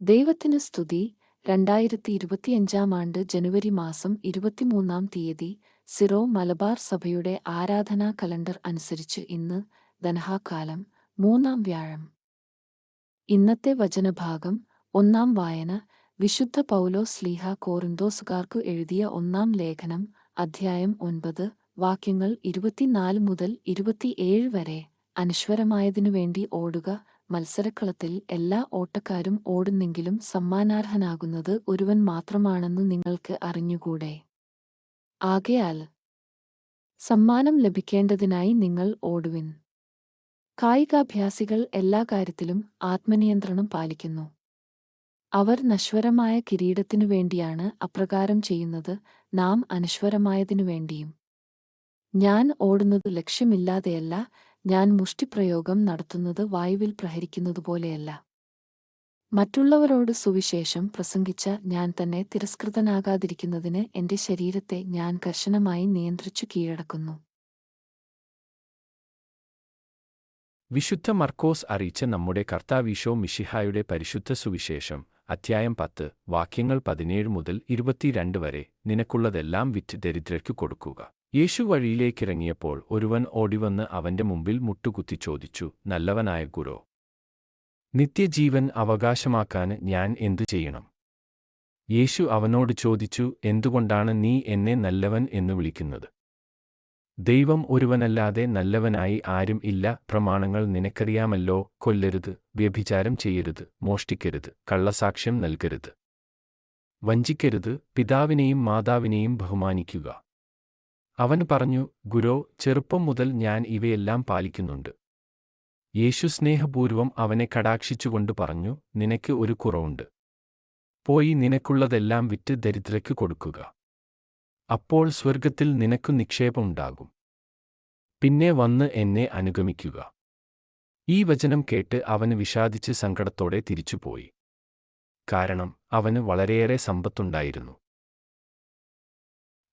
ദൈവത്തിന് സ്തുതി. രണ്ടായിരത്തി ഇരുപത്തിയഞ്ചാം ആണ്ട് ജനുവരി മാസം ഇരുപത്തിമൂന്നാം തീയതി സിറോ മലബാർ സഭയുടെ ആരാധനാ കലണ്ടർ അനുസരിച്ച് ഇന്ന് ധനഹാകാലം മൂന്നാം വ്യാഴം. ഇന്നത്തെ വചനഭാഗം ഒന്നാം വായന. വിശുദ്ധ പൗലോ സ്ലീഹ കോറിന്തോസുകാർക്കു എഴുതിയ ഒന്നാം ലേഖനം അധ്യായം ഒൻപത്. വാക്യങ്ങൾ ഇരുപത്തിനാല് മുതൽ ഇരുപത്തിയേഴ് വരെ. അനശ്വരമായതിനുവേണ്ടി ഓടുക. മത്സരക്കളത്തിൽ എല്ലാ ഓട്ടക്കാരും ഓടുന്നെങ്കിലും സമ്മാനാർഹനാകുന്നത് ഒരുവൻ മാത്രമാണെന്ന് നിങ്ങൾക്ക് അറിഞ്ഞുകൂടെ? ആകയാൽ സമ്മാനം ലഭിക്കേണ്ടതിനായി നിങ്ങൾ ഓടുവിൻ. കായികാഭ്യാസികൾ എല്ലാ കാര്യത്തിലും ആത്മനിയന്ത്രണം പാലിക്കുന്നു. അവർ നശ്വരമായ കിരീടത്തിനു വേണ്ടിയാണ് അപ്രകാരം ചെയ്യുന്നത് നാം അനശ്വരമായതിനു വേണ്ടിയും. ഞാൻ ഓടുന്നത് ലക്ഷ്യമില്ലാതെയല്ല ഞാൻ മുഷ്ടിപ്രയോഗം നടത്തുന്നത് വായുവിൽ പ്രഹരിക്കുന്നതുപോലെയല്ല മറ്റുള്ളവരോട് സുവിശേഷം പ്രസംഗിച്ച ഞാൻ തന്നെ തിരസ്കൃതനാകാതിരിക്കുന്നതിന് എന്റെ ശരീരത്തെ ഞാൻ കർശനമായി നിയന്ത്രിച്ചു കീഴടക്കുന്നു. വിശുദ്ധ മർക്കോസ് അറിയിച്ച നമ്മുടെ കർത്താവീശോ മിഷിഹായുടെ പരിശുദ്ധ സുവിശേഷം അധ്യായം പത്ത് വാക്യങ്ങൾ പതിനേഴ് മുതൽ ഇരുപത്തിരണ്ട് വരെ നിനക്കുള്ളതെല്ലാം വിറ്റ് ദരിദ്രയ്ക്കു കൊടുക്കുക. യേശു വഴിയിലേക്കിറങ്ങിയപ്പോൾ ഒരുവൻ ഓടിവന്ന് അവന്റെ മുമ്പിൽ മുട്ടുകുത്തി ചോദിച്ചു നല്ലവനായ ഗുരോ നിത്യജീവൻ അവകാശമാക്കാൻ ഞാൻ എന്തു ചെയ്യണം? യേശു അവനോട് ചോദിച്ചു എന്തുകൊണ്ടാണ് നീ എന്നെ നല്ലവൻ എന്നു വിളിക്കുന്നത്? ദൈവം ഒരുവനല്ലാതെ നല്ലവനായി ആരും ഇല്ല പ്രമാണങ്ങൾ നിനക്കറിയാമല്ലോ കൊല്ലരുത് വ്യഭിചാരം ചെയ്യരുത് മോഷ്ടിക്കരുത് കള്ളസാക്ഷ്യം നൽകരുത്. വഞ്ചിക്കരുത് പിതാവിനെയും മാതാവിനെയും ബഹുമാനിക്കുക. അവൻ പറഞ്ഞു ഗുരോ ചെറുപ്പം മുതൽ ഞാൻ ഇവയെല്ലാം പാലിക്കുന്നുണ്ട്. യേശു സ്നേഹപൂർവം അവനെ കടാക്ഷിച്ചുകൊണ്ട് പറഞ്ഞു നിനക്ക് ഒരു കുറവുണ്ട്. പോയി നിനക്കുള്ളതെല്ലാം വിറ്റ് ദരിദ്രയ്ക്ക് കൊടുക്കുക. അപ്പോൾ സ്വർഗത്തിൽ നിനക്കു നിക്ഷേപമുണ്ടാകും പിന്നെ വന്ന് എന്നെ അനുഗമിക്കുക. ഈ വചനം കേട്ട് അവന് വിഷാദിച്ച് സങ്കടത്തോടെ തിരിച്ചുപോയി. കാരണം അവന് വളരെയേറെ സമ്പത്തുണ്ടായിരുന്നു.